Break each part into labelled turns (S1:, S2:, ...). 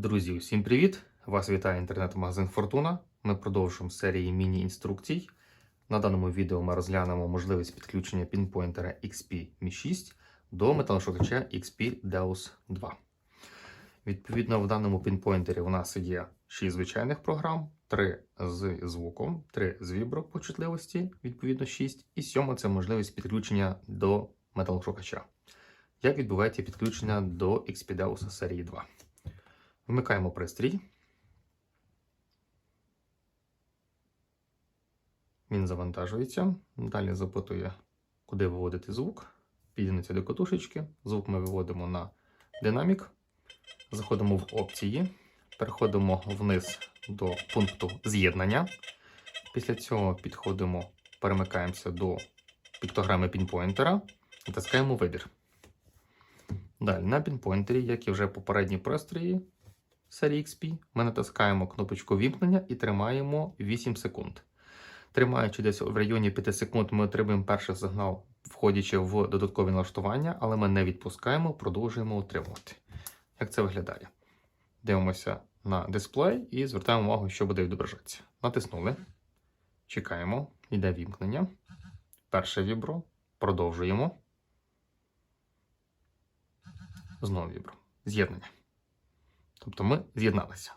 S1: Друзі, усім привіт! Вас вітає інтернет-магазин Фортуна. Ми продовжуємо серії міні-інструкцій. На даному відео ми розглянемо можливість підключення пінпойнтера XP Mi 6 до металошукача XP Deus 2. Відповідно, в даному пінпойнтері у нас є 6 звичайних програм, 3 з звуком, 3 з вібропочутливості, відповідно 6, і 7 це можливість підключення до металошукача. Як відбувається підключення до XP Deus серії 2? Вмикаємо пристрій. Він завантажується. Далі запитує, куди виводити звук. Підійдеться до катушечки. Звук ми виводимо на динамік. Заходимо в опції. Переходимо вниз до пункту з'єднання. Після цього підходимо, перемикаємося до піктограми пінпойнтера. Натискаємо вибір. Далі на пінпойнтері, як і вже попередні пристрої, XP, ми натискаємо кнопочку вімкнення і тримаємо 8 секунд. Тримаючи десь в районі 5 секунд, ми отримуємо перший сигнал, входячи в додаткові налаштування, але ми не відпускаємо, продовжуємо утримувати. Як це виглядає? Дивимося на дисплей і звертаємо увагу, що буде відображатися. Натиснули. Чекаємо, йде вімкнення. Перше вібро. Продовжуємо. Знову вібро. З'єднання. Тобто ми з'єдналися.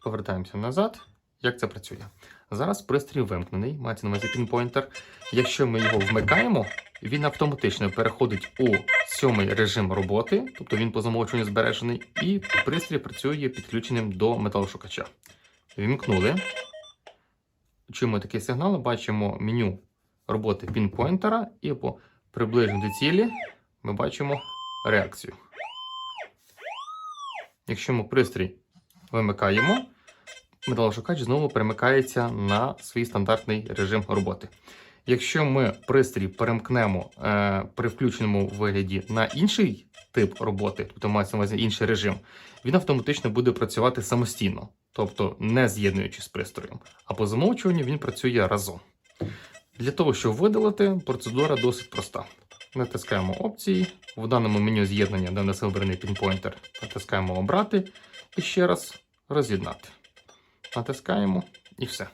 S1: Повертаємося назад. Як це працює? Зараз пристрій вимкнений, мається на увазі пінпойнтер. Якщо ми його вмикаємо, він автоматично переходить у сьомий режим роботи, тобто він по замовчуванню збережений, і пристрій працює підключеним до металошукача. Вімкнули. Чуємо такий сигнал, бачимо меню роботи пінпойнтера, і по приближенню до цілі ми бачимо реакцію. Якщо ми пристрій вимикаємо, металошукач знову перемикається на свій стандартний режим роботи. Якщо ми пристрій перемкнемо е, при включеному вигляді на інший тип роботи, тобто мається на увазі інший режим, він автоматично буде працювати самостійно, тобто не з'єднуючись з пристроєм. А по замовчуванню він працює разом. Для того, щоб видалити, процедура досить проста. Натискаємо опції. В даному меню з'єднання, де нас вибраний пінпойнтер, натискаємо обрати і ще раз роз'єднати. Натискаємо і все.